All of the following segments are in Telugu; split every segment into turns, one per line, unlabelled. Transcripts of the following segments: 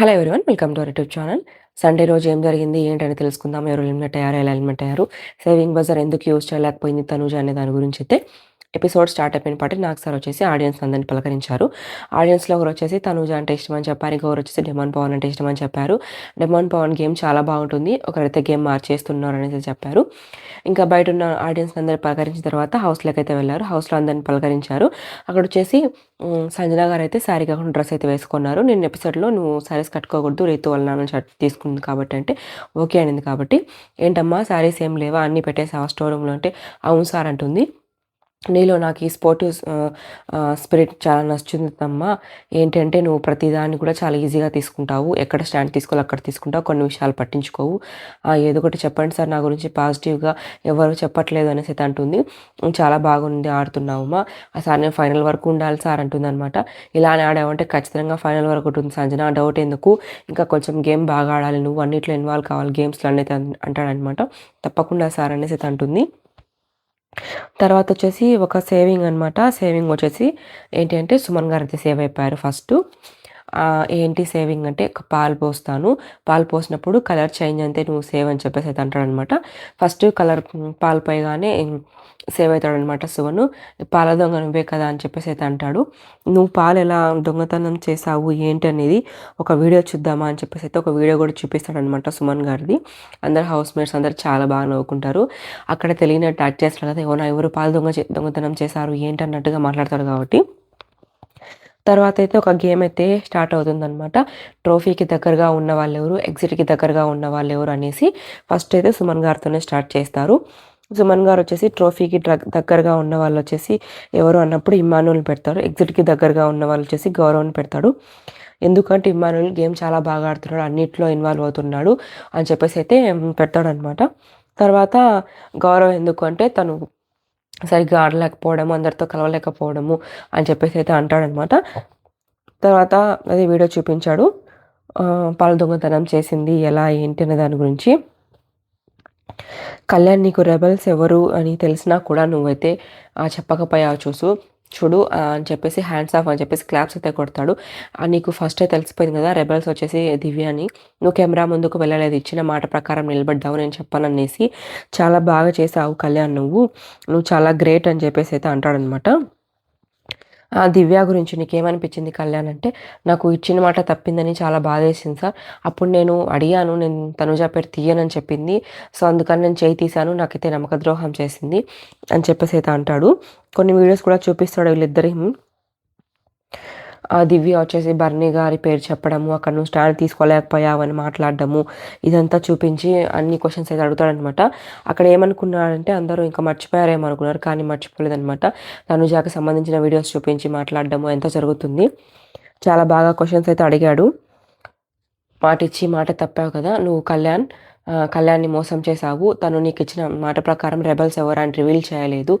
Hello everyone welcome to YouTube channel Sunday రోజు ఏం జరిగింది ఏంటని తెలుసుకుందాం. ఎవరు ఎలిమినేట్ అయ్యారు ఎలా ఎలిమినేట్ అయ్యారు? సేవింగ్ బజార్ ఎందుకు యూజ్ చేయలేకపోయింది తనుజ అనే దాని గురించి అయితే ఎపిసోడ్ స్టార్ట్ అయిపోయిన పాటి నాకు సార్ వచ్చేసి ఆడియన్స్ అందరిని పలకరించారు. ఆడియన్స్లో ఒకరు వచ్చేసి తనుజ అంటే ఇష్టం అని చెప్పారు. ఇంకొకరు వచ్చేసి డెమాన్ పవన్ అంటే ఇష్టం అని చెప్పారు. డెమాన్ పవన్ గేమ్ చాలా బాగుంటుంది. ఒకరైతే గేమ్ మార్చేస్తున్నారు అనేసి చెప్పారు. ఇంకా బయట ఉన్న ఆడియన్స్ అందరిని పలకరించిన తర్వాత హౌస్లోకి అయితే వెళ్ళారు. హౌస్లో అందరిని పలకరించారు. అక్కడ వచ్చేసి సంజనా సంజన గారు అయితే శారీ కాకుండా డ్రెస్ అయితే వేసుకున్నారు. నేను ఎపిసోడ్లో నువ్వు శారీస్ కట్టుకోకూడదు రేతు వాళ్ళ నాన్న షర్ట్ తీసుకుంది కాబట్టి అంటే ఓకే అనింది కాబట్టి ఏంటమ్మా శారీస్ ఏం లేవా? అన్నీ పెట్టేసావా స్టోర్ రూమ్లో? అంటే అవును సార్ అంటుంది. నీలో నాకు ఈ స్పోర్టివ్ స్పిరిట్ చాలా నచ్చుతుందమ్మా. ఏంటంటే నువ్వు ప్రతిదాన్ని కూడా చాలా ఈజీగా తీసుకుంటావు. ఎక్కడ స్టాండ్ తీసుకోవాలి అక్కడ తీసుకుంటావు. కొన్ని విషయాలు పట్టించుకోవు. ఏదో ఒకటి చెప్పండి సార్ నా గురించి పాజిటివ్గా ఎవరు చెప్పట్లేదు అనేసి అయితే అంటుంది. చాలా బాగుంది ఆడుతున్నావుమా ఆ సార్ నేను ఫైనల్ వరకు ఉండాలి సార్ అంటుంది అనమాట ఇలానే ఆడావంటే ఖచ్చితంగా ఫైనల్ వరకు ఉంటుంది సంజన డౌట్ ఎందుకు? ఇంకా కొంచెం గేమ్ బాగా ఆడాలి నువ్వు. అన్నిట్లో ఇన్వాల్వ్ కావాలి. గేమ్స్లో అనేది అంటాడనమాట తప్పకుండా సార్ అనేసి అయితే అంటుంది. తర్వాత వచ్చేసి ఒక సేవింగ్ అనమాట సేవింగ్ వచ్చేసి ఏంటి అంటే సుమన్ గారు అయితే సేవ్ అయిపోయారు ఫస్ట్. ఏంటి సేవింగ్ అంటే ఒక పాలు పోస్తాను. పాలు పోసినప్పుడు కలర్ చేంజ్ అంతే నువ్వు సేవ్ అని చెప్పేసి అయితే అంటాడనమాట. ఫస్ట్ కలర్ పాలు పోయగానే సేవ్ అవుతాడనమాట శివను పాల దొంగ నువ్వే కదా అని చెప్పేసి అయితే అంటాడు. నువ్వు పాలు ఎలా దొంగతనం చేసావు ఏంటి అనేది ఒక వీడియో చూద్దామా అని చెప్పేసి అయితే ఒక వీడియో కూడా చూపిస్తాడనమాట సుమన్ గారిది. అందరు హౌస్ మేట్స్ అందరు చాలా బాగా నవ్వుకుంటారు. అక్కడ తెలియనట్టు యాక్ట్ చేస్తారు కదా ఎవరు ఎవరు పాలు దొంగ దొంగతనం చేశారు ఏంటి అన్నట్టుగా మాట్లాడతారు కాబట్టి. తర్వాత అయితే ఒక గేమ్ అయితే స్టార్ట్ అవుతుందనమాట ట్రోఫీకి దగ్గరగా ఉన్న వాళ్ళు ఎవరు ఎగ్జిట్కి దగ్గరగా ఉన్న వాళ్ళు ఎవరు అనేసి ఫస్ట్ అయితే సుమన్ గారితోనే స్టార్ట్ చేస్తారు. సుమన్ గారు వచ్చేసి ట్రోఫీకి డ్రగ్- దగ్గరగా ఉన్న వాళ్ళు వచ్చేసి ఎవరు అన్నప్పుడు ఇమ్మానుల్ని పెడతారు ఎగ్జిట్కి దగ్గరగా ఉన్న వాళ్ళు వచ్చేసి గౌరవ్ని పెడతాడు. ఎందుకంటే ఇమ్మానుల్ గేమ్ చాలా బాగా ఆడుతున్నాడు అన్నిట్లో ఇన్వాల్వ్ అవుతున్నాడు అని చెప్పేసి అయితే పెడతాడనమాట తర్వాత గౌరవ్ ఎందుకు అంటే తను సరిగ్గా ఆడలేకపోవడము అందరితో కలవలేకపోవడము అని చెప్పేసి అయితే అంటాడనమాట. తర్వాత అదే వీడియో చూపించాడు. పాల దొంగతనం చేసింది ఎలా ఏంటి అనే దాని గురించి. కళ్యాణ్ నీకు రెబల్స్ ఎవరు అని తెలిసినా కూడా నువ్వైతే ఆ, చెప్పకపోయావు చూసు. చూడు అని చెప్పేసి హ్యాండ్స్ ఆఫ్ అని చెప్పేసి క్లాప్స్ అయితే కొడతాడు. ఆ, నీకు ఫస్టే తెలిసిపోయింది కదా రెబల్స్ వచ్చేసి దివ్య అని. నువ్వు కెమెరా ముందుకు వెళ్ళలేదు ఇచ్చిన మాట ప్రకారం నిలబడ్డావు నేను చెప్పాననేసి చాలా బాగా చేసావు కళ్యాణ్ నువ్వు. నువ్వు చాలా గ్రేట్ అని చెప్పేసి అయితే అంటాడనమాట దివ్య గురించి నీకేమనిపించింది కళ్యాణ్ అంటే నాకు ఇచ్చిన మాట తప్పిందని చాలా బాధేసింది సార్. అప్పుడు నేను అడిగాను నేను తనుజా పేరు తీయనని చెప్పింది. సో అందుకని నేను చేయి తీశాను నాకైతే నమ్మక ద్రోహం చేసింది అని చెప్పేసి అయితే అంటాడు. కొన్ని వీడియోస్ కూడా చూపిస్తాడు వీళ్ళిద్దరి దివ్య వచ్చేసి బర్నీ గారి పేరు చెప్పడము అక్కడ నువ్వు స్టాండ్ తీసుకోలేకపోయావని మాట్లాడడము ఇదంతా చూపించి అన్ని క్వశ్చన్స్ అయితే అడుగుతాడనమాట అక్కడ ఏమనుకున్నాడంటే అందరూ ఇంకా మర్చిపోయారేమో అనుకున్నారు కానీ మర్చిపోలేదనమాట తనుజాకి సంబంధించిన వీడియోస్ చూపించి మాట్లాడడము ఎంత జరుగుతుంది. చాలా బాగా క్వశ్చన్స్ అయితే అడిగాడు. మాట ఇచ్చి మాట తప్పావు కదా నువ్వు కళ్యాణ్ కళ్యాణ్ని మోసం చేశావు. తను నీకు ఇచ్చిన మాట ప్రకారం రెబల్స్ ఎవరని రివీల్ చేయలేదు.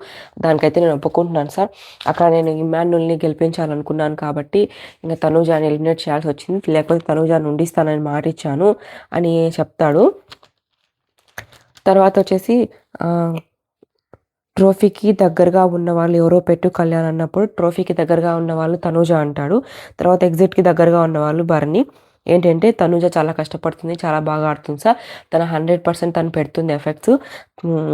దానికైతే నేను ఒప్పుకుంటున్నాను సార్. అక్కడ నేను ఇమాన్యుల్ని గెలిపించాలనుకున్నాను కాబట్టి ఇంకా తనూజాని ఎలిమినేట్ చేయాల్సి వచ్చింది. లేకపోతే తనూజాని ఉండిస్తానని మాట ఇచ్చాను అని చెప్తాడు. తర్వాత వచ్చేసి ట్రోఫీకి దగ్గరగా ఉన్న వాళ్ళు ఎవరో పెట్టు కళ్యాణ్ అన్నప్పుడు ట్రోఫీకి దగ్గరగా ఉన్న వాళ్ళు తనూజ అంటాడు. తర్వాత ఎగ్జిట్కి దగ్గరగా ఉన్న వాళ్ళు బర్ని. ఏంటంటే తనుజ చాలా కష్టపడుతుంది చాలా బాగా ఆడుతుంది సార్. తన హండ్రెడ్ పర్సెంట్ తను పెడుతుంది ఎఫెక్ట్స్.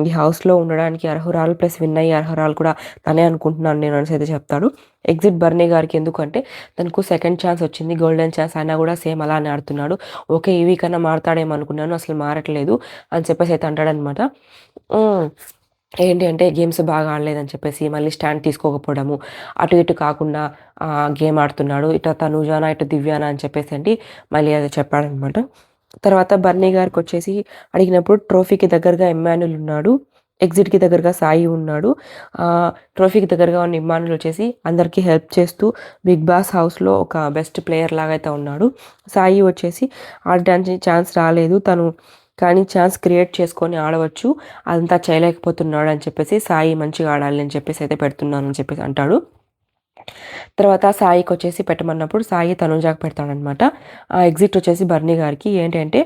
ఈ హౌస్లో ఉండడానికి అర్హురాలు ప్లస్ విన్ అయ్యే అర్హురాలు కూడా తనే అనుకుంటున్నాను నేను అనేసి అయితే చెప్తాడు. ఎగ్జిట్ బర్నీ గారికి ఎందుకంటే తనకు సెకండ్ ఛాన్స్ వచ్చింది గోల్డెన్ ఛాన్స్ అయినా కూడా సేమ్ అలానే ఆడుతున్నాడు. ఓకే ఈ వీక్ అన్నా మారతాడేమో అనుకున్నాను అసలు మారట్లేదు అని చెప్పేసి అయితే అంటాడనమాట ఏంటి అంటే గేమ్స్ బాగా ఆడలేదని చెప్పేసి మళ్ళీ స్టాండ్ తీసుకోకపోవడము అటు ఇటు కాకుండా గేమ్ ఆడుతున్నాడు. ఇటు తనుజానా ఇటు దివ్యానా అని చెప్పేసి అండి మళ్ళీ అది చెప్పాడనమాట. తర్వాత బర్నీ గారికి వచ్చేసి అడిగినప్పుడు ట్రోఫీకి దగ్గరగా ఎమ్మాన్యుల్ ఉన్నాడు ఎగ్జిట్కి దగ్గరగా సాయి ఉన్నాడు. ట్రోఫీకి దగ్గరగా ఉన్న ఇమ్మానుల్ వచ్చేసి అందరికీ హెల్ప్ చేస్తూ బిగ్ బాస్ హౌస్లో ఒక బెస్ట్ ప్లేయర్ లాగా అయితే ఉన్నాడు. సాయి వచ్చేసి ఆడడానికి ఛాన్స్ రాలేదు. తను కానీ ఛాన్స్ క్రియేట్ చేసుకొని ఆడవచ్చు. అదంతా చేయలేకపోతున్నాడు అని చెప్పేసి సాయి మంచిగా ఆడాలి అని చెప్పేసి అయితే పెడుతున్నాను అని చెప్పేసి అంటాడు. తర్వాత సాయికి వచ్చేసి పెట్టమన్నప్పుడు సాయి తనుజాకి పెడతాడనమాట ఆ ఎగ్జిట్ వచ్చేసి బర్నీ గారికి. ఏంటంటే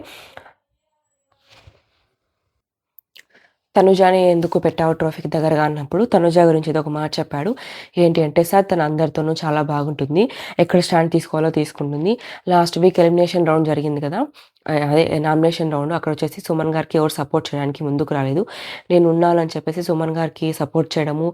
తనుజాని ఎందుకు పెట్టావు ట్రోఫీకి దగ్గరగా అన్నప్పుడు తనుజ గురించి ఏదో ఒక మాట చెప్పాడు. ఏంటి అంటే సార్ తన అందరితోనూ చాలా బాగుంటుంది. ఎక్కడ స్టాండ్ తీసుకోవాలో తీసుకుంటుంది. లాస్ట్ వీక్ ఎలిమినేషన్ రౌండ్ జరిగింది కదా. అదే నామినేషన్ రౌండ్. అక్కడ వచ్చేసి సుమన్ గారికి ఎవరు సపోర్ట్ చేయడానికి ముందుకు రాలేదు. నేను ఉన్నానని చెప్పేసి సుమన్ గారికి సపోర్ట్ చేయడము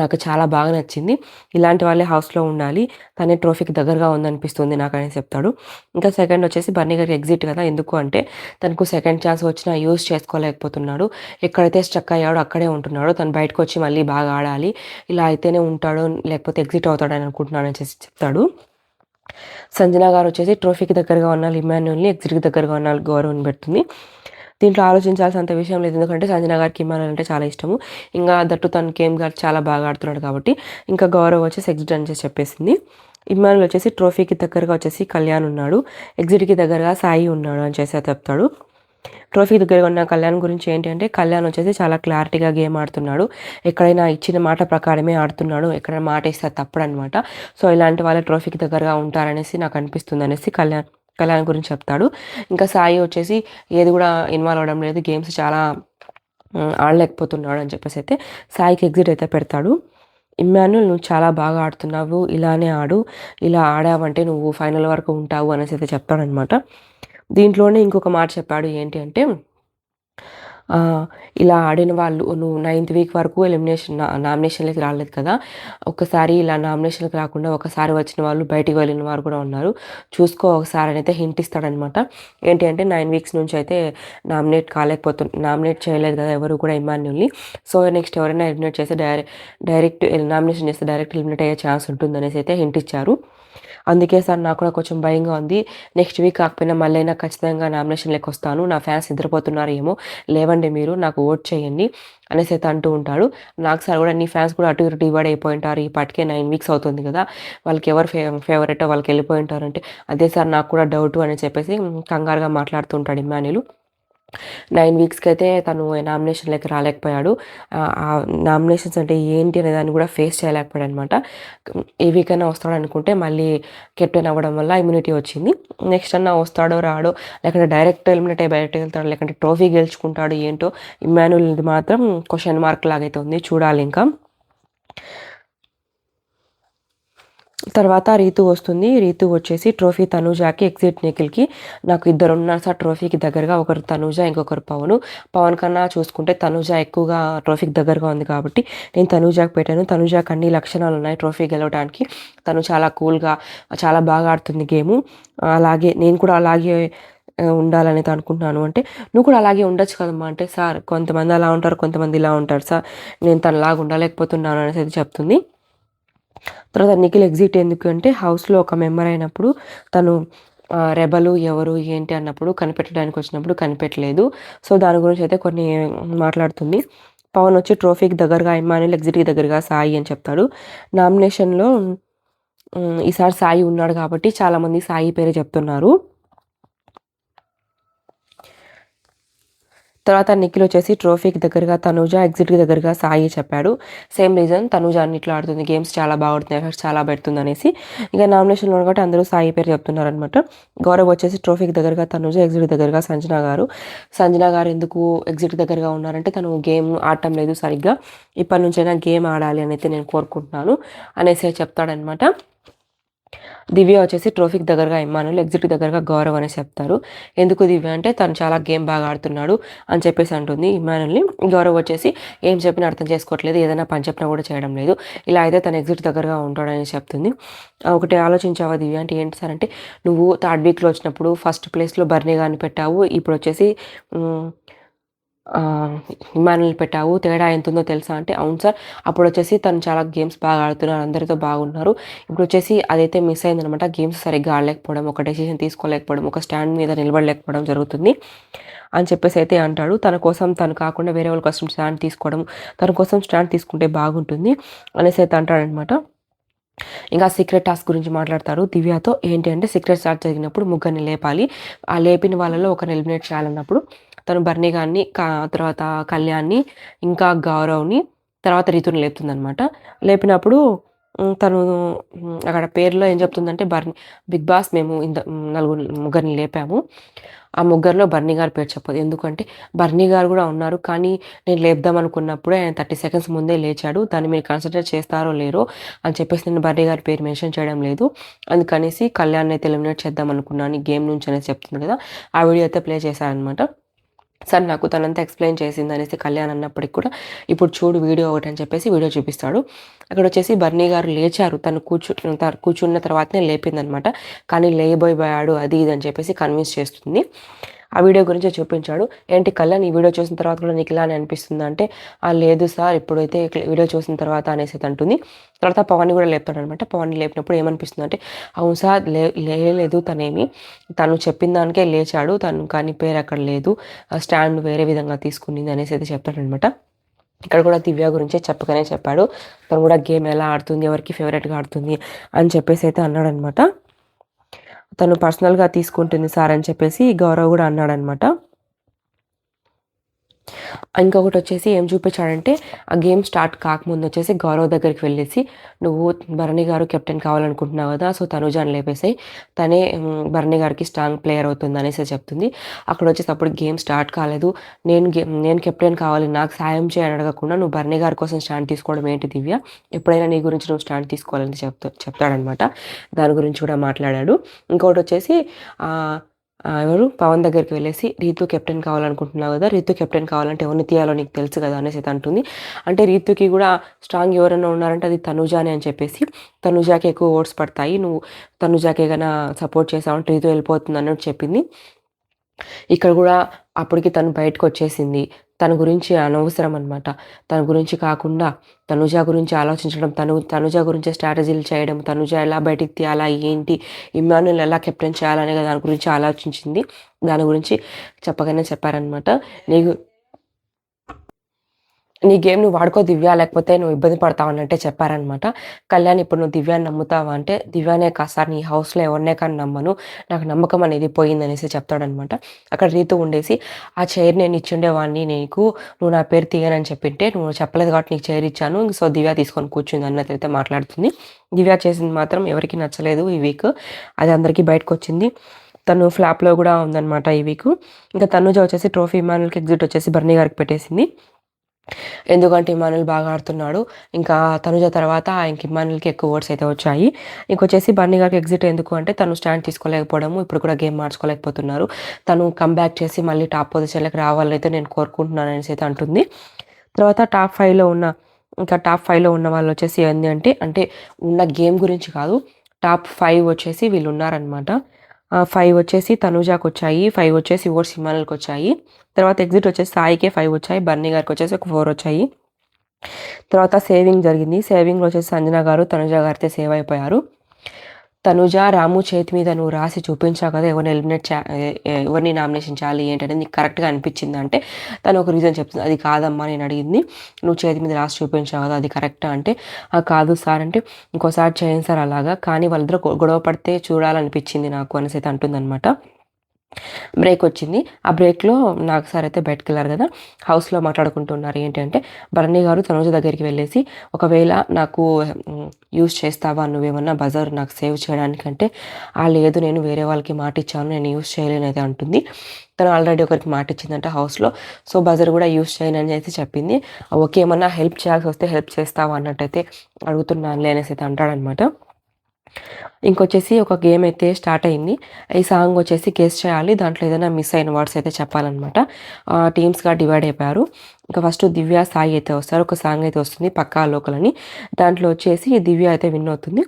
నాకు చాలా బాగా నచ్చింది. ఇలాంటి వాళ్ళే హౌస్లో ఉండాలి. తనే ట్రోఫీకి దగ్గరగా ఉందనిపిస్తుంది నాకు అని చెప్తాడు. ఇంకా సెకండ్ వచ్చేసి బన్నీ గారికి ఎగ్జిట్ కదా. ఎందుకు అంటే తనకు సెకండ్ ఛాన్స్ వచ్చినా యూజ్ చేసుకోలేకపోతున్నాడు. ఎక్కడైతే స్ట్రక్ అయ్యాడు అక్కడే ఉంటున్నాడు. తను బయటకు వచ్చి మళ్ళీ బాగా ఆడాలి. ఇలా అయితేనే ఉంటాడు లేకపోతే ఎగ్జిట్ అవుతాడని అనుకుంటున్నాను అని చెప్పి చెప్తాడు. సంజన గారు వచ్చేసి ట్రోఫీకి దగ్గరగా ఉన్న ఇమాన్యుల్ని ఎగ్జిట్కి దగ్గరగా ఉన్న గౌరవం పెడుతుంది. దీంట్లో ఆలోచించాల్సినంత విషయం లేదు ఎందుకంటే సంజన గారికి ఇమానుల్ అంటే చాలా ఇష్టము. ఇంకా దట్టు తన గేమ్ గారు చాలా బాగా ఆడుతున్నాడు కాబట్టి ఇంకా గౌరవ్ వచ్చేసి ఎగ్జిట్ అని చేసి చెప్పేసింది. ఇమానుల్ వచ్చేసి ట్రోఫీకి దగ్గరగా వచ్చేసి కళ్యాణ్ ఉన్నాడు ఎగ్జిట్కి దగ్గరగా సాయి ఉన్నాడు అని చేసి చెప్తాడు. ట్రోఫీ దగ్గర ఉన్న కళ్యాణ్ గురించి ఏంటంటే కళ్యాణ్ వచ్చేసి చాలా క్లారిటీగా గేమ్ ఆడుతున్నాడు. ఎక్కడైనా ఇచ్చిన మాట ప్రకారమే ఆడుతున్నాడు. ఎక్కడ మాట ఇస్తే తప్పడనమాట సో ఇలాంటి వాళ్ళ ట్రోఫీకి దగ్గరగా ఉంటారనేసి నాకు అనిపిస్తుంది అనేసి కళ్యాణ్ కళ్యాణ్ గురించి చెప్తాడు. ఇంకా సాయి వచ్చేసి ఏది కూడా ఇన్వాల్వ్ అవ్వడం లేదు. గేమ్స్ చాలా ఆడలేకపోతున్నాడు అని చెప్పేసి అయితే సాయికి ఎగ్జిట్ అయితే పెడతాడు. ఇమ్మాన్యుల్ నువ్వు చాలా బాగా ఆడుతున్నావు. ఇలానే ఆడు. ఇలా ఆడావంటే నువ్వు ఫైనల్ వరకు ఉంటావు అనేసి అయితే చెప్తాడనమాట దీంట్లోనే ఇంకొక మాట చెప్పాడు ఏంటి అంటే ఇలా ఆడిన వాళ్ళు నువ్వు నైన్త్ వీక్ వరకు ఎలిమినేషన్ నామినేషన్లకి రాలేదు కదా ఒకసారి ఇలా నామినేషన్కి రాకుండా ఒకసారి వచ్చిన వాళ్ళు బయటికి వెళ్ళిన వారు కూడా ఉన్నారు. చూసుకో ఒకసారి అయితే హింట్ ఇస్తాడనమాట. ఏంటి అంటే నైన్ వీక్స్ నుంచి అయితే నామినేట్ కాలేకపోతు నామినేట్ చేయలేదు కదా ఎవరు కూడా ఇమాన్యుల్ని. సో నెక్స్ట్ ఎవరైనా ఎలిమినేట్ చేస్తే డైరెక్ట్ డైరెక్ట్ నామినేషన్ చేస్తే డైరెక్ట్ ఎలిమినేట్ అయ్యే ఛాన్స్ ఉంటుంది అనేసి అయితే హింట్ ఇచ్చారు. అందుకే సార్ నాకు కూడా కొంచెం భయంగా ఉంది. నెక్స్ట్ వీక్ కాకపోయినా మళ్ళీ ఖచ్చితంగా నామినేషన్ లెక్క వస్తాను. నా ఫ్యాన్స్ నిద్రపోతున్నారు ఏమో. లేవండి మీరు నాకు ఓట్ చేయండి అనేసి అయితే అంటూ ఉంటాడు. నాకు సార్ కూడా నీ ఫ్యాన్స్ కూడా అటు ఇటు డివైడ్ అయిపోయి ఉంటారు ఈ పాటికే నైన్ వీక్స్ అవుతుంది కదా. వాళ్ళకి ఎవరు ఫే ఫేవరెటో వాళ్ళకి వెళ్ళిపోయి ఉంటారు అంటే అదే సార్ నాకు కూడా డౌట్ అని చెప్పేసి కంగారుగా మాట్లాడుతుంటాడు ఇమాన్యులు నైన్ వీక్స్కి అయితే తను నామినేషన్లోకి రాలేకపోయాడు. ఆ నామినేషన్స్ అంటే ఏంటి అనే దాన్ని కూడా ఫేస్ చేయలేకపోయాడు అనమాట ఏ వీక్ అయినా వస్తాడు అనుకుంటే మళ్ళీ కెప్టెన్ అవ్వడం వల్ల ఇమ్యూనిటీ వచ్చింది. నెక్స్ట్ అన్న వస్తాడో రాడో లేకుంటే డైరెక్ట్ ఎలిమినేట్ అయ్యి బయటకు వెళ్తాడు లేకుంటే ట్రోఫీ గెలుచుకుంటాడు ఏంటో ఇమాన్యుల్ మాత్రం క్వశ్చన్ మార్క్ లాగైతే ఉంది. చూడాలి ఇంకా. తర్వాత రీతు వస్తుంది. రీతు వచ్చేసి ట్రోఫీ తనూజాకి ఎగ్జిట్ నిఖిల్కి. నాకు ఇద్దరు ఉన్నారు సార్ ట్రోఫీకి దగ్గరగా ఒకరు తనూజ ఇంకొకరు పవన్. పవన్ కన్నా చూసుకుంటే తనూజ ఎక్కువగా ట్రోఫీకి దగ్గరగా ఉంది కాబట్టి నేను తనూజాకి పెట్టాను. తనూజాకి అన్ని లక్షణాలు ఉన్నాయి ట్రోఫీ గెలవడానికి. తను చాలా కూల్గా చాలా బాగా ఆడుతుంది గేము. అలాగే నేను కూడా అలాగే ఉండాలని అనుకుంటున్నాను. అంటే నువ్వు కూడా అలాగే ఉండొచ్చు కదమ్మా. అంటే సార్ కొంతమంది అలా ఉంటారు కొంతమంది ఇలా ఉంటారు. సార్ నేను తనలాగా ఉండలేకపోతున్నాను అనేసి చెప్తుంది. తర్వాత నిఖిల్ ఎగ్జిట్ ఎందుకు అంటే హౌస్లో ఒక మెంబర్ అయినప్పుడు తను రెబలు ఎవరు ఏంటి అన్నప్పుడు కనిపెట్టడానికి వచ్చినప్పుడు కనిపెట్టలేదు. సో దాని గురించి అయితే కొన్ని మాట్లాడుతుంది. పవన్ వచ్చి ట్రోఫీకి దగ్గరగా ఇమానుల్ ఎగ్జిట్కి దగ్గరగా సాయి అని చెప్తాడు. నామినేషన్లో ఈసారి సాయి ఉన్నాడు కాబట్టి చాలామంది సాయి పేరే చెప్తున్నారు. తర్వాత నిఖిల్ వచ్చేసి ట్రోఫీకి దగ్గరగా తనూజ ఎగ్జిట్కి దగ్గరగా సాయి చెప్పాడు. సేమ్ రీజన్ తనూజ అన్నిట్లో ఆడుతుంది. గేమ్స్ చాలా బాగుంటుంది ఎఫెక్ట్స్ చాలా పెడుతుంది అనేసి ఇక నామినేషన్లో కాబట్టి అందరూ సాయి పేరు చెప్తున్నారు అనమాట గౌరవ్ వచ్చేసి ట్రోఫీకి దగ్గరగా తనూజ ఎగ్జిట్ దగ్గరగా సంజన గారు. సంజన గారు ఎందుకు ఎగ్జిట్ దగ్గరగా ఉన్నారంటే తను గేమ్ ఆడటం లేదు సరిగ్గా. ఇప్పటి నుంచైనా గేమ్ ఆడాలి అని అయితే నేను కోరుకుంటున్నాను అనేసి చెప్తాడనమాట దివ్య వచ్చేసి ట్రోఫీకి దగ్గరగా ఇమ్మానులు ఎగ్జిట్ దగ్గరగా గౌరవ్ అనేసి చెప్తారు. ఎందుకు దివ్య అంటే తను చాలా గేమ్ బాగా ఆడుతున్నాడు అని చెప్పేసి అంటుంది ఇమ్మానుల్ని గౌరవ్ వచ్చేసి ఏం చెప్పినా అర్థం చేసుకోవట్లేదు ఏదైనా పని చెప్పినా కూడా చేయడం లేదు. ఇలా అయితే తను ఎగ్జిట్ దగ్గరగా ఉంటాడని చెప్తుంది. ఒకటి ఆలోచించావా దివ్య అంటే ఏంటి సార్ అంటే నువ్వు థర్డ్ వీక్లో వచ్చినప్పుడు ఫస్ట్ ప్లేస్లో బర్నీ గారిని పెట్టావు ఇప్పుడు వచ్చేసి ఉమ్, పెట్టావు తేడా ఎంత ఉందో తెలుసా అంటే అవును సార్. అప్పుడు వచ్చేసి తను చాలా గేమ్స్ బాగా ఆడుతున్నారు అందరితో బాగున్నారు. ఇప్పుడు వచ్చేసి అదైతే మిస్ అయిందనమాట గేమ్స్ సరిగ్గా ఆడలేకపోవడం ఒక డెసిషన్ తీసుకోలేకపోవడం ఒక స్టాండ్ మీద నిలబడలేకపోవడం జరుగుతుంది అని చెప్పేసి అయితే అంటాడు. తన కోసం తను కాకుండా వేరే వాళ్ళ కోసం స్టాండ్ తీసుకోవడం తన కోసం స్టాండ్ తీసుకుంటే బాగుంటుంది అనేసి అయితే అంటాడనమాట. ఇంకా సీక్రెట్ టాస్క్ గురించి మాట్లాడతారు దివ్యతో. ఏంటి అంటే సీక్రెట్ స్టార్ట్ జరిగినప్పుడు ముగ్గురిని లేపాలి. ఆ లేపిన వాళ్ళలో ఒకరిని ఎలిమినేట్ చేయాలన్నప్పుడు తను బర్నీ గారిని కా తర్వాత కళ్యాణ్ని ఇంకా గౌరవ్ని తర్వాత రీతుని లేపుతుందనమాట లేపినప్పుడు తను అక్కడ పేరులో ఏం చెప్తుందంటే బర్నీ బిగ్ బాస్ మేము ఇంత నలుగురు ముగ్గురిని లేపాము. ఆ ముగ్గురులో బర్నీ గారి పేరు చెప్పదు. ఎందుకంటే బర్నీ గారు కూడా ఉన్నారు. కానీ నేను లేపుదాం అనుకున్నప్పుడే ఆయన 30 సెకండ్స్ ముందే లేచాడు. దాన్ని మీరు కన్సిడర్ చేస్తారో లేరో అని చెప్పేసి నేను బర్నీ గారి పేరు మెన్షన్ చేయడం లేదు. అందుకనేసి కళ్యాణ్ అయితే ఎలిమినేట్ చేద్దాం అనుకున్నాను గేమ్ నుంచి అనేసి చెప్తుంది కదా! ఆ వీడియో అయితే ప్లే చేశారనమాట సార్ నాకు తనంతా ఎక్స్‌ప్లెయిన్ చేసిందనేసి కళ్యాణ్ అన్నప్పటికి కూడా ఇప్పుడు చూడు వీడియో ఒకటి అని చెప్పేసి వీడియో చూపిస్తాడు. అక్కడ వచ్చేసి బర్నీ గారు లేచారు. తను కూర్చు తను కూర్చున్న తర్వాతనే లేపిందనమాట. కానీ లేయబోయాడు అది ఇది అని చెప్పేసి కన్విన్స్ చేస్తుంది. ఆ వీడియో గురించి చూపించాడు. ఏంటి కళ్యాణ్ ఈ వీడియో చూసిన తర్వాత కూడా నీకు ఇలానే అనిపిస్తుంది అంటే, ఆ లేదు సార్ ఇప్పుడైతే వీడియో చూసిన తర్వాత అనేసి అయితే అంటుంది. తర్వాత పవన్ కూడా లేపుతాడనమాట. పవన్ లేపినప్పుడు ఏమనిపిస్తుంది అంటే అవును సార్ లే లేయలేదు తనేమి. తను చెప్పిన దానికే లేచాడు. తను కానీ పేరు అక్కడ లేదు. స్టాండ్ వేరే విధంగా తీసుకునింది అనేసి అయితే చెప్తాడనమాట. ఇక్కడ కూడా దివ్య గురించే చెప్పగానే చెప్పాడు. తను కూడా గేమ్ ఎలా ఆడుతుంది, ఎవరికి ఫేవరెట్‌గా ఆడుతుంది అని చెప్పేసి అయితే అన్నాడనమాట. తను పర్సనల్‌గా తీసుకుంటుంది సార్ అని చెప్పేసి గౌరవ్ కూడా అన్నాడనమాట. ఇంకొకటి వచ్చేసి ఏం చూపించాడంటే, ఆ గేమ్ స్టార్ట్ కాకముందు వచ్చేసి గౌరవ్ దగ్గరికి వెళ్ళేసి, "నువ్వు భరణి గారు కెప్టెన్ కావాలనుకుంటున్నావు కదా! సో తనుజాని లేపేసాయి తనే భరణి గారికి స్ట్రాంగ్ ప్లేయర్ అవుతుంది" అనేసి చెప్తుంది. అక్కడొచ్చేసి అప్పుడు గేమ్ స్టార్ట్ కాలేదు. నేను గేమ్ నేను కెప్టెన్ కావాలి నాకు సాయం చేయని అడగకుండా నువ్వు భరణి గారి కోసం స్టాండ్ తీసుకోవడం ఏంటి దివ్య? ఎప్పుడైనా నీ గురించి నువ్వు స్టాండ్ తీసుకోవాలని చెప్తా చెప్తాడనమాట. దాని గురించి కూడా మాట్లాడాడు. ఇంకొకటి వచ్చేసి ఎవరు పవన్ దగ్గరికి వెళ్ళేసి, "రీతు కెప్టెన్ కావాలనుకుంటున్నావు కదా! రీతు కెప్టెన్ కావాలంటే ఎవరిని తీయాలో నీకు తెలుసు కదా!" అనేసి అయితే అంటుంది. అంటే రీతుకి కూడా స్ట్రాంగ్ ఎవరైనా ఉన్నారంటే అది తనుజానే అని చెప్పేసి, తనుజాకే ఎక్కువ ఓట్స్ పడతాయి. నువ్వు తనుజాకే కన్నా సపోర్ట్ చేసావంటే రీతు వెళ్ళిపోతుంది అన్నట్టు చెప్పింది. ఇక్కడ కూడా అప్పటికి తను బయటకు వచ్చేసింది తన గురించి అనవసరం అనమాట. తన గురించి కాకుండా తనుజ గురించి ఆలోచించడం, తను తనుజ గురించి స్ట్రాటజీలు చేయడం, తనుజ ఎలా బయటికి తీయాలా, ఏంటి, ఇమ్మాన్యుల్ ఎలా కెప్టెన్ చేయాలనే దాని గురించి ఆలోచించింది. దాని గురించి చెప్పగానే చెప్పారనమాట. నీకు నీ గేమ్ నువ్వు వాడుకో దివ్య లేకపోతే నువ్వు ఇబ్బంది పడతావు అని అంటే చెప్పారనమాట. కళ్యాణ్ ఇప్పుడు నువ్వు దివ్యాన్ని నమ్ముతావా అంటే, దివ్యానే కాదు సార్ నీ హౌస్‌లో ఎవరినే కానీ నమ్మను. నాకు నమ్మకం అనేది పోయిందనేసి చెప్తాడనమాట. అక్కడ రీతు ఉండేసి, "ఆ చైర్ నేను ఇచ్చుండేవాడిని నీకు. నువ్వు నా పేరు తీయనని చెప్పింటే నువ్వు చెప్పలేదు కాబట్టి నీకు చైర్ ఇచ్చాను. సో దివ్య తీసుకొని కూర్చుంది" అన్నట్లయితే మాట్లాడుతుంది. దివ్య చేసింది మాత్రం ఎవరికీ నచ్చలేదు ఈ వీక్. అది అందరికీ బయటకొచ్చింది. తను ఫ్లాప్‌లో కూడా ఉందనమాట ఈ వీక్ ఇంకా తనుజ వచ్చేసి ట్రోఫీ ఇమ్మాన్యుల్‌కి ఎగ్జిట్ వచ్చేసి బర్నీ గారికి పెట్టేసింది. ఎందుకంటే ఇమానుల్ బాగా ఆడుతున్నాడు. ఇంకా తనుజ తర్వాత ఇంక ఇమానుల్కి ఎక్కువ ఓట్స్ అయితే వచ్చాయి. ఇంకొచ్చేసి బన్నీ గారికి ఎగ్జిట్ ఎందుకు అంటే తను స్టాండ్ తీసుకోలేకపోవడము, ఇప్పుడు కూడా గేమ్ మార్చుకోలేకపోతున్నారు. తను కంబ్యాక్ చేసి మళ్ళీ టాప్ పొజిషన్లకు రావాలైతే అయితే నేను కోరుకుంటున్నాను అనేసి అయితే అంటుంది. తర్వాత టాప్ ఫైవ్లో ఉన్న ఇంకా టాప్ ఫైవ్లో ఉన్న వాళ్ళు వచ్చేసి ఏంటి అంటే, అంటే ఉన్న గేమ్ గురించి కాదు. టాప్ ఫైవ్ వచ్చేసి వీళ్ళు ఉన్నారనమాట. ఫైవ్ వచ్చేసి తనుజాకి వచ్చాయి ఫైవ్ వచ్చేసి ఓట్స్ వచ్చాయి తర్వాత ఎగ్జిట్ వచ్చేసి సాయికే ఫైవ్ వచ్చాయి. బర్నీ గారికి వచ్చేసి ఒక ఫోర్ వచ్చాయి. తర్వాత సేవింగ్ జరిగింది. సేవింగ్‌లో వచ్చేసి సంజన గారు, తనుజ గారితో సేవ్ అయిపోయారు. తనుజ, రాము చేతి మీద నువ్వు రాసి చూపించావు కదా! ఎవరిని ఎలిమినేట్ చే ఎవరిని నామినేషన్ చేయాలి ఏంటంటే నీకు కరెక్ట్‌గా అనిపించింది అంటే, తను ఒక రీజన్ చెప్తుంది. అది కాదమ్మా నేను అడిగింది. నువ్వు చేతి మీద రాసి చూపించావు కదా! అది కరెక్టా అంటే, ఆ కాదు సార్ అంటే, ఇంకోసారి చేయండి సార్ అలాగా. కానీ వాళ్ళిద్దరు గొడవ పడితే చూడాలనిపించింది నాకు అనేసి అయితే అంటుందనమాట. బ్రేక్ వచ్చింది. ఆ బ్రేక్‌లో నాగ్ సార్ అయితే బయటికెళ్ళారు కదా! హౌస్‌లో మాట్లాడుకుంటున్నారు. ఏంటి అంటే, భరణి గారు తనుజ దగ్గరికి వెళ్ళేసి, "ఒకవేళ నాకు యూజ్ చేస్తావా నువ్వేమన్నా బజార్ నాకు సేవ్ చేయడానికి" అంటే, "ఆ లేదు నేను వేరే వాళ్ళకి మాటిచ్చాను. నేను యూజ్ చేయలేనది అంటుంది. తను ఆల్రెడీ ఒకరికి మాటిచ్చిందంట హౌస్‌లో. సో, బజర్ కూడా యూజ్ చేయనని అయితే చెప్పింది. ఓకే ఏమన్నా హెల్ప్ చేయాల్సొస్తే హెల్ప్ చేస్తావా అన్నట్టయితే అడుగుతున్నాను లేనేసి అయితే అంటాడనమాట. ఇంకొచ్చేసి ఒక గేమ్ అయితే స్టార్ట్ అయింది. ఈ సాంగ్ వచ్చేసి గెస్ చేయాలి. దాంట్లో ఏదైనా మిస్ అయిన వర్డ్స్ అయితే చెప్పాలనమాట. టీమ్స్‌గా డివైడ్ అయిపోయారు. ఇంకా ఫస్ట్ దివ్య, సాయి అయితే వస్తారు. ఒక సాంగ్ అయితే వస్తుంది 'పక్కా లోకల్' అని. దాంట్లో వచ్చేసి దివ్య అయితే విన్ అవుతుంది.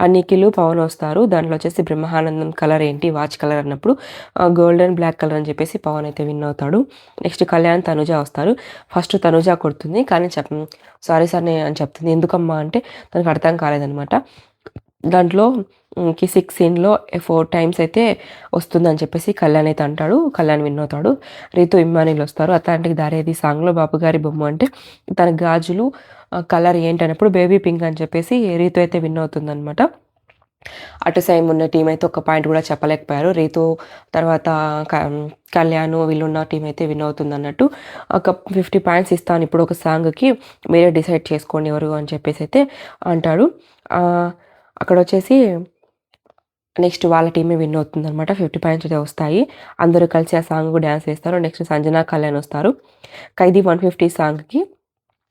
ఆ నిఖిలు పవన్ వస్తారు. దాంట్లో వచ్చేసి బ్రహ్మానందం కలర్ ఏంటి వాచ్ కలర్ అన్నప్పుడు గోల్డెన్ బ్లాక్ కలర్ అని చెప్పేసి పవన్ అయితే విన్ అవుతాడు. నెక్స్ట్ కళ్యాణ్, తనుజ వస్తారు. ఫస్ట్ తనుజ కొడుతుంది. కానీ చెప్ సారీ సార్ నేను అని చెప్తుంది. ఎందుకమ్మా అంటే తనకు అర్థం కాలేదనమాట. దాంట్లో కి సిక్స్ సీన్‌లో ఫోర్ టైమ్స్ అయితే వస్తుందని చెప్పేసి కళ్యాణ్ అయితే అంటాడు. కళ్యాణ్ విన్ అవుతాడు. రీతు, ఇమ్మానీలు వస్తారు. 'అట్లాంటికి దారేది' సాంగ్‌లో బాబు గారి బొమ్మ అంటే తన గాజులు కలర్ ఏంటన్నప్పుడు బేబీ పింక్ అని చెప్పేసి రీతు అయితే విన్ అవుతుందనమాట. అటు సైమ్ ఉన్న టీం అయితే ఒక పాయింట్ కూడా చెప్పలేకపోయారు. రీతు తర్వాత క కళ్యాణ్ వీళ్ళున్న టీం అయితే విన్ అవుతుందన్నట్టు. ఒక 50 పాయింట్స్ ఇస్తాను ఇప్పుడు ఒక సాంగ్‌కి మీరే డిసైడ్ చేసుకోండి ఎవరు అని చెప్పేసి అయితే అంటాడు. అక్కడ వచ్చేసి నెక్స్ట్ వాళ్ళ టీమే విన్ అవుతుంది అనమాట ఫిఫ్టీ పాయింట్స్ అయితే వస్తాయి. అందరూ కలిసి ఆ సాంగ్ డ్యాన్స్ వేస్తారు నెక్స్ట్ సంజనా కళ్యాణ్ వస్తారు. ఖైదీ వన్ ఫిఫ్టీ సాంగ్కి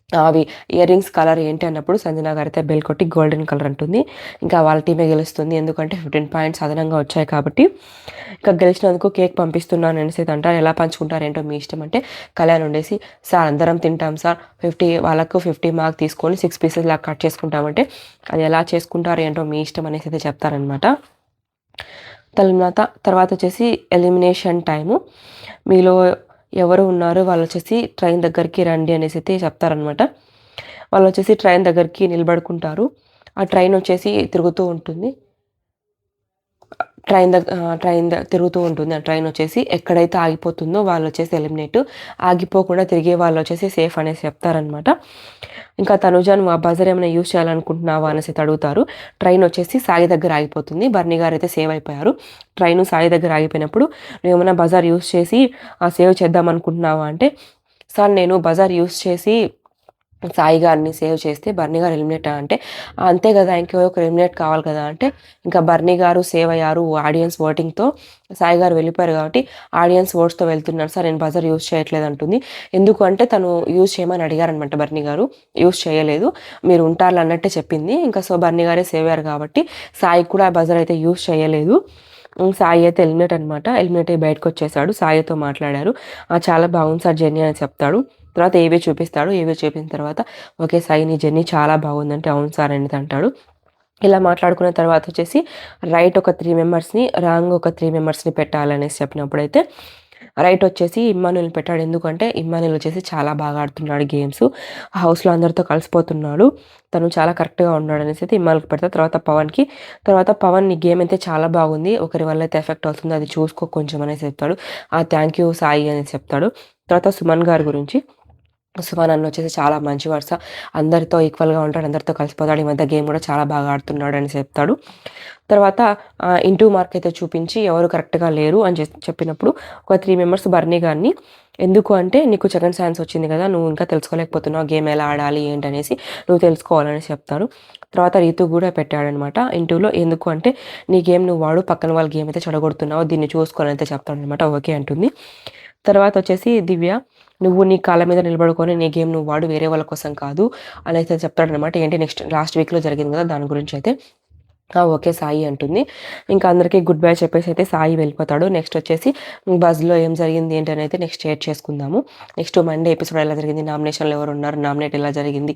అవి ఇయర్ రింగ్స్ కలర్ ఏంటి అన్నప్పుడు సంజన గారు అయితే బెల్ కొట్టి గోల్డెన్ కలర్ అంటుంది. ఇంకా వాళ్ళ టీమే గెలుస్తుంది. ఎందుకంటే ఫిఫ్టీన్ పాయింట్స్ అదనంగా వచ్చాయి కాబట్టి. ఇంకా గెలిచినందుకు కేక్ పంపిస్తున్నాను అనేసి అయితే అంటారు. ఎలా పంచుకుంటారు ఏంటో మీ ఇష్టం అంటే కళ్యాణ్ ఉండేసి సార్ అందరం తింటాం సార్. ఫిఫ్టీ వాళ్ళకు ఫిఫ్టీ మార్క్ తీసుకొని సిక్స్ పీసెస్ లాగా కట్ చేసుకుంటామంటే అది ఎలా చేసుకుంటారు ఏంటో మీ ఇష్టం అనేసి అయితే చెప్తారనమాట తర్వాత తర్వాత వచ్చేసి ఎలిమినేషన్ టైము. మీలో ఎవరు ఉన్నారు వాళ్ళు వచ్చేసి ట్రైన్ దగ్గరికి రండి అనేసి అయితే చెప్తారనమాట వాళ్ళు వచ్చేసి ట్రైన్ దగ్గరికి నిలబడుకుంటారు. ఆ ట్రైన్ వచ్చేసి తిరుగుతూ ఉంటుంది. ట్రైన్ దగ్గర ట్రైన్ తిరుగుతూ ఉంటుంది. ఆ ట్రైన్ వచ్చేసి ఎక్కడైతే ఆగిపోతుందో వాళ్ళు వచ్చేసి ఎలిమినేట్ ఆగిపోకుండా తిరిగే వాళ్ళు వచ్చేసి సేఫ్ అనేసి చెప్తారనమాట ఇంకా తనుజ నువ్వు ఆ బజర్ ఏమైనా యూజ్ చేయాలనుకుంటున్నావా అనేసి అడుగుతారు. ట్రైన్ వచ్చేసి సాయి దగ్గర ఆగిపోతుంది. బర్నీ గారు అయితే సేవ్ అయిపోయారు. ట్రైన్ సాయి దగ్గర ఆగిపోయినప్పుడు నువ్వు ఏమైనా బజార్ యూజ్ చేసి సేవ్ చేద్దాం అనుకుంటున్నావా అంటే సార్ నేను బజార్ యూజ్ చేసి సాయి గారిని సేవ్ చేస్తే బర్నీ గారు ఎలిమినేట్ అంటే అంతే కదా ఇంకో ఒక ఎలిమినేట్ కావాలి కదా అంటే ఇంకా బర్నీ గారు సేవ్ అయ్యారు ఆడియన్స్ ఓటింగ్తో సాయి గారు వెళ్ళిపోయారు కాబట్టి ఆడియన్స్ ఓట్స్తో వెళ్తున్నారు. సార్ నేను బజర్ యూజ్ చేయట్లేదు అంటుంది. ఎందుకు అంటే తను యూజ్ చేయమని అడిగారనమాట బర్నీ గారు. యూజ్ చేయలేదు. మీరు ఉంటారు అన్నట్టే చెప్పింది. ఇంకా సో బర్నీ గారే సేవ్ అయ్యారు కాబట్టి సాయి కూడా బజర్ అయితే యూజ్ చేయలేదు. సాయి అయితే ఎలిమినేట్ అనమాట ఎలిమినేట్ అయ్యి బయటకు వచ్చేసాడు. సాయితో మాట్లాడారు. చాలా బాగుంది సార్ జర్నీ అని చెప్తాడు. తర్వాత ఏవే చూపిస్తాడు ఏవే చూపించిన తర్వాత ఓకే సాయి నీ జర్నీ చాలా బాగుందంటే అవును సార్ అనేది అంటాడు. ఇలా మాట్లాడుకున్న తర్వాత వచ్చేసి రైట్ ఒక త్రీ మెంబర్స్ని రాంగ్ ఒక త్రీ మెంబర్స్ని పెట్టాలనేసి చెప్పినప్పుడైతే రైట్ వచ్చేసి ఇమ్మానుల్ పెట్టాడు. ఎందుకంటే ఇమ్మానుల్ వచ్చేసి చాలా బాగా ఆడుతున్నాడు గేమ్స్. హౌస్లో అందరితో కలిసిపోతున్నాడు. తను చాలా కరెక్ట్గా ఉన్నాడు అనేసి అయితే ఇమ్మానుల్కి పెడతా తర్వాత పవన్కి. తర్వాత పవన్ నీ గేమ్ అయితే చాలా బాగుంది. ఒకరి వల్ల అయితే ఎఫెక్ట్ అవుతుంది. అది చూసుకో కొంచెం అనేసి చెప్తాడు. ఆ థ్యాంక్ యూ సాయి అనేసి చెప్తాడు. తర్వాత సుమన్ గారి గురించి. సుమన్ అన్న వచ్చేసి చాలా మంచి వరుస అందరితో ఈక్వల్గా ఉంటాడు అందరితో కలిసిపోతాడు ఈ మధ్య గేమ్ కూడా చాలా బాగా ఆడుతున్నాడు అని చెప్తాడు. తర్వాత ఇంటూ మార్క్ అయితే చూపించి ఎవరు కరెక్ట్గా లేరు అని చెప్పినప్పుడు ఒక త్రీ మెంబర్స్ బర్నీ గారిని ఎందుకు అంటే నీకు సెకండ్ సైన్స్ వచ్చింది కదా నువ్వు ఇంకా తెలుసుకోలేకపోతున్నావు గేమ్ ఎలా ఆడాలి ఏంటనేసి నువ్వు తెలుసుకోవాలని చెప్తారు. తర్వాత రీతు కూడా పెట్టాడనమాట ఇంటూలో ఎందుకు అంటే నీ గేమ్ నువ్వు వాడు పక్కన వాళ్ళ గేమ్ అయితే చెడగొడుతున్నావు దీన్ని చూసుకోవాలని అయితే చెప్తాడనమాట. ఓకే అంటుంది. తర్వాత వచ్చేసి దివ్య నువ్వు నీ కాళ్ళ మీద నిలబడుకొని నీ గేమ్ నువ్వు వాడు వేరే వాళ్ళ కోసం కాదు అని అయితే చెప్తాడనమాట ఏంటి నెక్స్ట్ లాస్ట్ వీక్లో జరిగింది కదా దాని గురించి అయితే. ఓకే సాయి అంటుంది. ఇంకా అందరికీ గుడ్ బై చెప్పేసి అయితే సాయి వెళ్ళిపోతాడు. నెక్స్ట్ వచ్చేసి బజ్లో ఏం జరిగింది ఏంటి అయితే నెక్స్ట్ షేర్ చేసుకుందాము. నెక్స్ట్ మండే ఎపిసోడ్ ఎలా జరిగింది నామినేషన్లు ఎవరు ఉన్నారు నామినేట్ ఎలా జరిగింది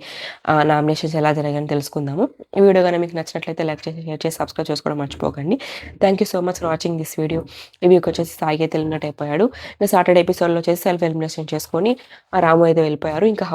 నామినేషన్స్ ఎలా జరిగాయని తెలుసుకుందాము. ఈ వీడియో కానీ మీకు నచ్చినట్లయితే లైక్ చేసి షేర్ చేసి సబ్స్క్రైబ్ చేసుకోవడం మర్చిపోకండి. Thank you so much for watching this video ఇవి వచ్చేసి సాయి అయితే వెళ్ళినట్టు అయిపోయాడు. ఇంకా సాటర్డే ఎపిసోడ్లో వచ్చేసి సెల్ఫ్ ఎలిమినేషన్ చేసుకొని రాము అయితే వెళ్ళిపోయారు. ఇంకా